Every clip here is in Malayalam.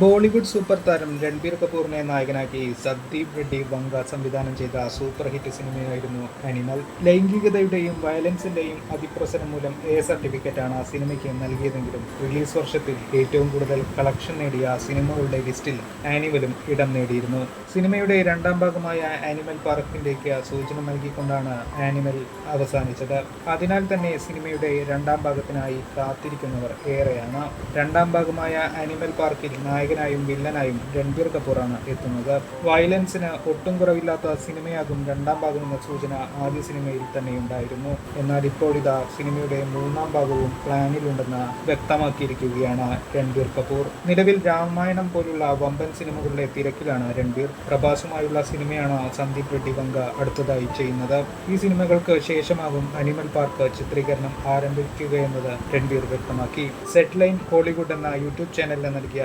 ബോളിവുഡ് സൂപ്പർ താരം രൺബീർ കപൂറിനെ നായകനാക്കി സന്ദീപ് റെഡ്ഡി വങ്ക സംവിധാനം ചെയ്ത സൂപ്പർ ഹിറ്റ് സിനിമയായിരുന്നു അനിമൽ. ലൈംഗികതയുടെയും വയലൻസിന്റെയും അതിപ്രസരം മൂലം എ സർട്ടിഫിക്കറ്റാണ് സിനിമയ്ക്ക് നൽകിയതെങ്കിലും റിലീസ് വർഷത്തിൽ ഏറ്റവും കൂടുതൽ കളക്ഷൻ നേടിയ സിനിമകളുടെ ലിസ്റ്റിൽ ആനിമലും ഇടം നേടിയിരുന്നു. സിനിമയുടെ രണ്ടാം ഭാഗമായ ആനിമൽ പാർക്കിലേക്ക് സൂചന നൽകിക്കൊണ്ടാണ് ആനിമൽ അവസാനിച്ചത്. അതിനാൽ തന്നെ സിനിമയുടെ രണ്ടാം ഭാഗത്തിനായി കാത്തിരിക്കുന്നവർ ഏറെയാണ്. രണ്ടാം ഭാഗമായ ആനിമൽ പാർക്കിൽ നായകനായും വില്ലനായും രൺബീർ കപൂറാണ് എത്തുന്നത്. വയലൻസിന് ഒട്ടും കുറവില്ലാത്ത സിനിമയാകും രണ്ടാം ഭാഗം എന്ന സൂചന ആദ്യ സിനിമയിൽ തന്നെ ഉണ്ടായിരുന്നു എന്നാൽ ഇപ്പോൾ ഇതാ സിനിമയുടെ മൂന്നാം ഭാഗവും പ്ലാനിലുണ്ടെന്ന് വ്യക്തമാക്കിയിരിക്കുകയാണ് രൺബീർ കപൂർ. നിലവിൽ രാമായണം പോലുള്ള വമ്പൻ സിനിമകളുടെ തിരക്കിലാണ് രൺബീർ. പ്രഭാസുമായുള്ള സിനിമയാണ് സന്ദീപ് റെഡ്ഡി വങ്ക അടുത്തതായി ചെയ്യുന്നത്. ഈ സിനിമകൾക്ക് ശേഷമാകും അനിമൽ പാർക്ക് ചിത്രീകരണം ആരംഭിക്കുകയെന്നത് രൺബീർ വ്യക്തമാക്കി. സെറ്റ്ലൈൻ ഹോളിവുഡ് എന്ന യൂട്യൂബ് ചാനലിന് നൽകിയ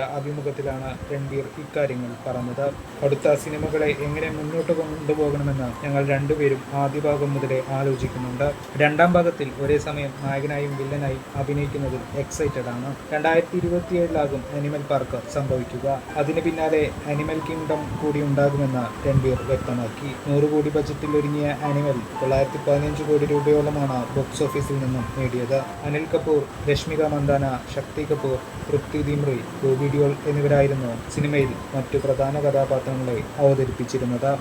അഭിമുഖത്തിലാണ് രൺബീർ ഇക്കാര്യങ്ങൾ പറഞ്ഞത്. അടുത്ത സിനിമകളെ എങ്ങനെ മുന്നോട്ട് കൊണ്ടുപോകണമെന്ന് ഞങ്ങൾ രണ്ടുപേരും ആദ്യ ഭാഗം മുതലേ ആലോചിക്കുന്നുണ്ട്. രണ്ടാം ഭാഗത്തിൽ ഒരേ സമയം നായകനായും വില്ലനായും അഭിനയിക്കുന്നതിൽ എക്സൈറ്റഡ് ആണ്. രണ്ടായിരത്തി ഇരുപത്തിയേഴിലാകും അനിമൽ പാർക്ക് സംഭവിക്കുക. അതിന് പിന്നാലെ അനിമൽ കിങ്ഡം കൂടി ഉണ്ടാകുമെന്ന് രൺബീർ വ്യക്തമാക്കി. നൂറ് കോടി ബജറ്റിൽ ഒരുങ്ങിയ അനിമൽ തൊള്ളായിരത്തി പതിനഞ്ച് കോടി രൂപയോളമാണ് ബോക്സ് ഓഫീസിൽ നിന്നും നേടിയത്. അനിൽ കപൂർ രശ്മിക മന്ദാന ശക്തി കപൂർ തൃപ്തി ദിമ്രി ഗോപിഡിയോൾ ഡിയോൾ എന്നിവരായിരുന്നു സിനിമയിൽ മറ്റു പ്രധാന കഥാപാത്രങ്ങളെ അവതരിപ്പിച്ചിരുന്നത്.